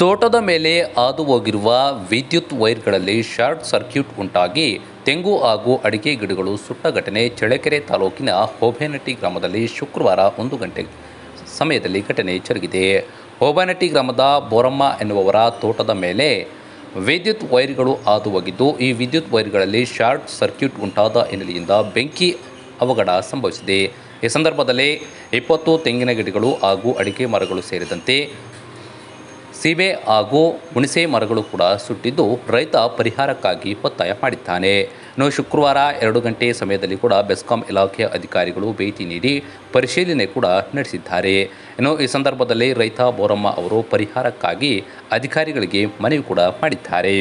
ತೋಟದ ಮೇಲೆ ಹಾದು ಹೋಗಿರುವ ವಿದ್ಯುತ್ ವೈರ್ಗಳಲ್ಲಿ ಶಾರ್ಟ್ ಸರ್ಕ್ಯೂಟ್ ಉಂಟಾಗಿ ತೆಂಗು ಹಾಗೂ ಅಡಿಕೆ ಗಿಡಗಳು ಸುಟ್ಟ ಘಟನೆ ಚಳ್ಳಕೆರೆ ತಾಲೂಕಿನ ಹೋಬೇನಟ್ಟಿ ಗ್ರಾಮದಲ್ಲಿ ಶುಕ್ರವಾರ ಒಂದು ಗಂಟೆ ಸಮಯದಲ್ಲಿ ಘಟನೆ ಜರುಗಿದೆ. ಹೋಬನಟ್ಟಿ ಗ್ರಾಮದ ಬೋರಮ್ಮ ಎನ್ನುವವರ ತೋಟದ ಮೇಲೆ ವಿದ್ಯುತ್ ವೈರ್ಗಳು ಹಾದು ಹೋಗಿದ್ದು ಈ ವಿದ್ಯುತ್ ವೈರ್ಗಳಲ್ಲಿ ಶಾರ್ಟ್ ಸರ್ಕ್ಯೂಟ್ ಉಂಟಾದ ಹಿನ್ನೆಲೆಯಿಂದ ಬೆಂಕಿ ಅವಘಡ ಸಂಭವಿಸಿದೆ. ಈ ಸಂದರ್ಭದಲ್ಲಿ ಇಪ್ಪತ್ತು ತೆಂಗಿನ ಗಿಡಗಳು ಹಾಗೂ ಅಡಿಕೆ ಮರಗಳು ಸೇರಿದಂತೆ ಸೀಬೆ ಹಾಗೂ ಹುಣಸೆ ಮರಗಳು ಕೂಡ ಸುಟ್ಟಿದ್ದು ರೈತ ಪರಿಹಾರಕ್ಕಾಗಿ ಒತ್ತಾಯ ಮಾಡಿದ್ದಾನೆ. ಇನ್ನು ಶುಕ್ರವಾರ ಎರಡು ಗಂಟೆ ಸಮಯದಲ್ಲಿ ಕೂಡ ಬೆಸ್ಕಾಂ ಇಲಾಖೆಯ ಅಧಿಕಾರಿಗಳು ಭೇಟಿ ನೀಡಿ ಪರಿಶೀಲನೆ ಕೂಡ ನಡೆಸಿದ್ದಾರೆ. ಇನ್ನು ಈ ಸಂದರ್ಭದಲ್ಲಿ ರೈತ ಬೋರಮ್ಮ ಅವರು ಪರಿಹಾರಕ್ಕಾಗಿ ಅಧಿಕಾರಿಗಳಿಗೆ ಮನವಿ ಕೂಡ ಮಾಡಿದ್ದಾರೆ.